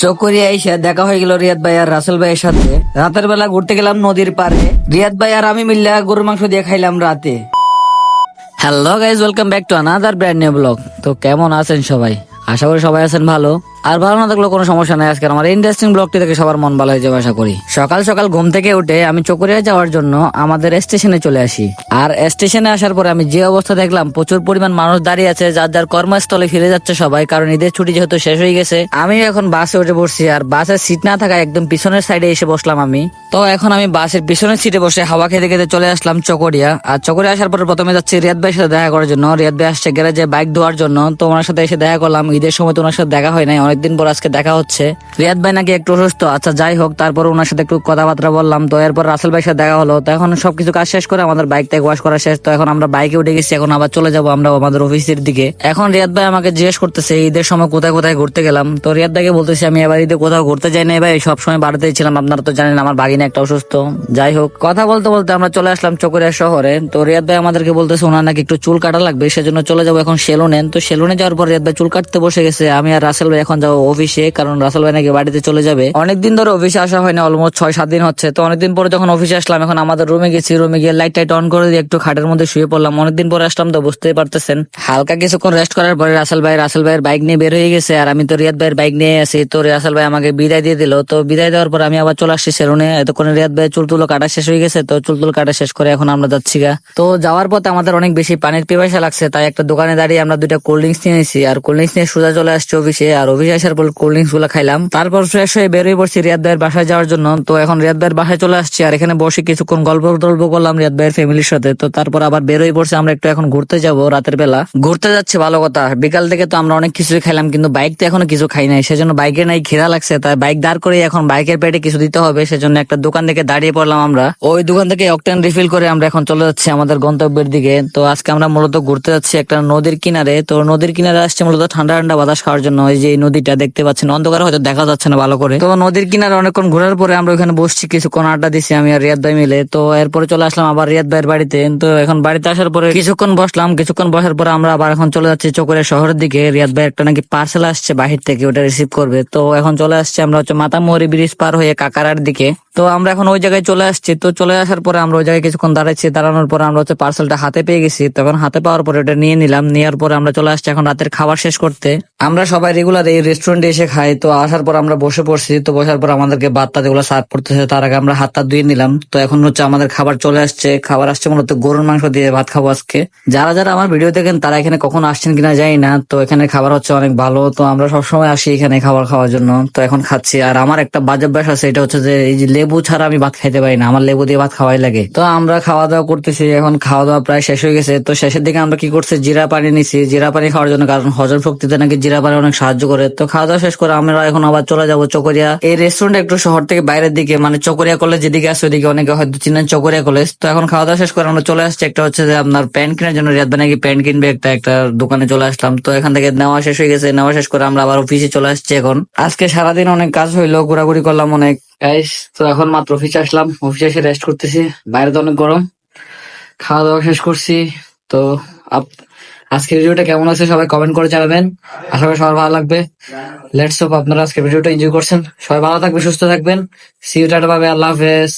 চকরিয়া এসে দেখা হয়ে গেল রিয়াদ ভাই আর রাসেল ভাইয়ের সাথে। রাতের বেলা ঘুরতে গেলাম নদীর পাড়ে। রিয়াদ ভাই আর আমি মিল্লা গরুর মাংস দিয়ে খাইলাম রাতে। Hello guys welcome back to another brand new blog তো কেমন আছেন সবাই? আশা করি সবাই আছেন ভালো। আর ভালো না থাকলে কোনো সমস্যা নাই আজকে আমার ইন্টারেস্টিং ব্লগটি থেকে সবার মন ভালো হয়ে যাবে আশা করি। সকাল সকাল ঘুম থেকে উঠে আমি চকরিয়া যাওয়ার জন্য আমাদের স্টেশনে চলে আসি। আর স্টেশনে আসার পরে আমি যে অবস্থা দেখলাম, প্রচুর পরিমাণ মানুষ দাঁড়িয়ে আছে, যার যার কর্মস্থলে ফিরে যাচ্ছে সবাই, কারণ ঈদের ছুটি যেহেতু শেষ হয়ে গেছে আমি এখন বাসে উঠে বসছি, আর বাসের সিট না থাকায় একদম পিছনের সাইডে এসে বসলাম আমি। তো এখন আমি বাসের পিছনের সিটে বসে হাওয়া খেতে খেতে চলে আসলাম চকরিয়া। আর চকরিয়া আসার পরে প্রথমে যাচ্ছি রিয়াদ ভাইয়ের সাথে দেখা করার জন্য। রিয়াদ ভাই আসছে গ্যারেজে বাইক ধোয়ার জন্য। তো ওনার সাথে এসে দেখা করলাম। ঈদের সময় তো ওনার সাথে দেখা হয় নাই অনেকদিন পর আজকে দেখা হচ্ছে। রিয়াদ ভাই নাকি একটু অসুস্থ। আচ্ছা যাই হোক, তারপর ওনার সাথে একটু কথাবার্তা বললাম। তো এরপর রাসেল ভাইয়ের সাথে দেখা হলো। তো এখন সবকিছু কাজ শেষ করে আমাদের বাইক থেকে ওয়াশ করা শেষ। তো এখন আমরা বাইকে উঠে গেছি, এখন আবার চলে যাব আমরা আমাদের অফিসের দিকে। এখন রিয়াদ ভাই আমাকে জিজ্ঞেস করতেছে, ঈদের সময় কোথায় কোথায় ঘুরতে গেলাম? তো রিয়াদ ভাইকে বলতেছি, আমি এবার ঈদে কোথাও ঘুরতে যাই নাই ভাই, সবসময় বাড়িতেই ছিলাম। আপনারা তো জানেন, আমার বাগিনা একটা অসুস্থ। যাই হোক, কথা বলতে বলতে আমরা চলে আসলাম চকরিয়া শহরে। তো রিয়াদ ভাই আমাদেরকে বলতেছে, ওনার নাকি একটু চুল কাটা লাগবে, সেজন্য চলে যাব এখন সেলুনে। তো সেলুনে যাওয়ার পর রিয়াদ ভাই চুল কাটতে বসে গেছে। আমি আর রাসেল ভাই এখন যাব অফিসে কারণ রাসেল ভাই নাকি বাড়িতে চলে যাবে। অনেকদিন ধরে অফিসে আসা হয় না অলমোস্ট ছয়, সাত দিন হচ্ছে। তো অনেকদিন পরে যখন অফিসে আসলাম, এখন আমাদের রুমে গেছি রুমে গিয়ে লাইট টাইট অন করে দিয়ে একটু খাটের মধ্যে শুয়ে পড়লাম। অনেকদিন পরে আসলাম তো বুঝতেই পারতেছেন। হালকা কিছুক্ষণ রেস্ট করার পরে রাসেল ভাই, রাসেল ভাইয়ের বাইক নিয়ে বের হয়ে গেছে, আর আমি তো রিয়াদ ভাইয়ের বাইক নিয়ে আছি। তো রাসেল ভাই আমাকে বিদায় দিয়ে দিল। তো বিদায় দেওয়ার পর আমি আবার চলে আসছি সেলুনে এতক্ষণে রিয়াদ ভাই চুল তুলো কাটা শেষ হয়ে গেছে, তো চুল তুলো কাটা শেষ করে এখন আমরা যাচ্ছি গা। তো যাওয়ার পথে আমাদের অনেক বেশি পানির পিপাসা লাগছে, তাই একটা দোকানে দাঁড়িয়ে আমরা দুইটা কোল্ড ড্রিঙ্কস নিয়ে নিয়েছি আর কোল্ড ড্রিঙ্কস নিয়ে সোজা চলে আসছি অফিসে আর অফিসে আসার পর কোল্ড ড্রিঙ্কসগুলো খাইলাম। তারপর ফ্রেশ হয়ে বেরোয় পড়ছি রিয়াদ ভাইয়ের বাসায় যাওয়ার জন্য। তো এখন রিয়াদ ভাইয়ের বাসায় চলে আসছি আর এখানে বসে কিছুক্ষণ গল্প টল্প করলাম রিয়াদ ভাইয়ের ফ্যামিলির সাথে। তো তারপর আবার বেরোয় পড়ছে, আমরা একটু এখন ঘুরতে যাব রাতের বেলা। ঘুরতে যাচ্ছে, ভালো কথা। বিকাল থেকে তো আমরা অনেক কিছুই খাইলাম, কিন্তু বাইক তো এখনও কিছু খাই নাই। সেজন্য বাইকে নাই, ঘেরা লাগছে। তাই বাইক দাঁড় করে এখন বাইকের পেটে কিছু দিতে হবে। সেজন্য একটা দোকান থেকে দাঁড়িয়ে পড়লাম আমরা। ওই দোকান থেকে অকটেন রিফিল করে আমরা এখন চলে যাচ্ছি আমাদের গন্তব্যের দিকে। তো আজকে আমরা মূলত ঘুরতে যাচ্ছি একটা নদীর কিনারে। তো নদীর কিনারে আসছে মূলত ঠান্ডা ঠান্ডা বাতাস খাওয়ার জন্য। ওই যে এই নদীটা দেখতে পাচ্ছেন। অন্ধকার হয়তো দেখা যাচ্ছে না ভালো করে। তো নদীর কিনারে অনেকক্ষণ ঘোরার পরে আমরা ওখানে বসছি, কিছুক্ষণ আড্ডা দিছি আমি আর রিয়াদ ভাই মিলে। তো এরপরে চলে আসলাম আবার রিয়াদ ভাইয়ের বাড়িতে। তো এখন বাড়িতে আসার পরে কিছুক্ষণ বসলাম, কিছুক্ষণ বসার পরে আমরা আবার এখন চলে যাচ্ছি চকরের শহরের দিকে। রিয়াদ ভাই একটা নাকি পার্সেল আসছে বাহির থেকে, ওটা রিসিভ করবে। তো এখন চলে আসছে আমরা হচ্ছে মাতামুহুরি ব্রিজ পার হয়ে কাকারার দিকে। তো আমরা এখন ওই জায়গায় চলে আসছি। তো চলে আসার পরে আমরা ওই জায়গায় কিছুক্ষণ দাঁড়াচ্ছি। দাঁড়ানোর পরে আমরা হচ্ছে পার্সেলটা হাতে পেয়ে গেছি। তখন হাতে পাওয়ার পরে ওটা নিয়ে নিলাম। নেওয়ার পরে আমরা চলে আসছি এখন রাতের খাবার শেষ করতে। আমরা সবাই রেগুলার এই রেস্টুরেন্টে এসে খাই। তো আসার পর আমরা বসে পড়ছি। তো বসার পর আমাদেরকে ভাত যেগুলো সার্ভ করতেছে। তার আগে আমরা হাত ধুয়ে নিলাম। তো এখন হচ্ছে আমাদের খাবার চলে আসছে। খাবার আসছে মূলত গরুর মাংস দিয়ে ভাত খাব আজকে। যারা যারা আমার ভিডিও দেখেন, তারা এখানে কখন আসছেন কিনা জানি না। তো এখানে খাবার হচ্ছে অনেক ভালো। তো আমরা সবসময় আসি এখানে খাবার খাওয়ার জন্য। তো এখন খাচ্ছি। আর আমার একটা বাজে অভ্যাস আছে। এটা হচ্ছে যে এই যে লেবু ছাড়া আমি ভাত খাইতে পারি না। আমার লেবু দিয়ে ভাত খাওয়াই লাগে। তো আমরা খাওয়া দাওয়া করতেছি, এখন খাওয়া দাওয়া প্রায় শেষ হয়ে গেছে। তো শেষের দিকে আমরা কি করছি? জিরা পানি নিছি। জিরা পানি খাওয়ার জন্য, কারণ হজম শক্তিতে নাকি জিরা পানি অনেক সাহায্য করে। তো খাওয়া দাওয়া শেষ করে আমরা এখন আবার চলে যাব চকরিয়া। এই রেস্টুরেন্ট একটু শহর থেকে বাইরের দিকে মানে চকরিয়া কলেজ যেদিকে আছে ওইদিকে অনেকে হয়তো চিনেন চকরিয়া কলেজ তো এখন খাওয়া দাওয়া শেষ করে আমরা চলে আসছি। একটা হচ্ছে যে আপনার প্যান্ট কেনার জন্য রিয়াদ নাকি প্যান্ট কিনবে একটা একটা দোকানে চলে আসলাম। তো এখান থেকে নেওয়া শেষ হয়ে গেছে। নেওয়া শেষ করে আমরা আবার অফিসে চলে আসছি এখন। আজকে সারাদিন অনেক কাজ হইল, ঘোরাঘুরি করলাম অনেক। গাইস তো এখন মাত্র অফিসে আসলাম। অফিসে এসে রেস্ট করতেছি। বাইরে তো অনেক গরম। খাওয়া দাওয়া শেষ করছি। তো আপ- আজকের ভিডিওটা কেমন আছে সবাই কমেন্ট করে জানাবেন। আশা করি সবার ভালো লাগবে। লেটস হোপ আপনারা আজকের ভিডিওটা এনজয় করছেন। সবাই ভালো থাকবে সুস্থ থাকবেন। সি ইউ টাটা পাবে আল্লাহ হাফেজ।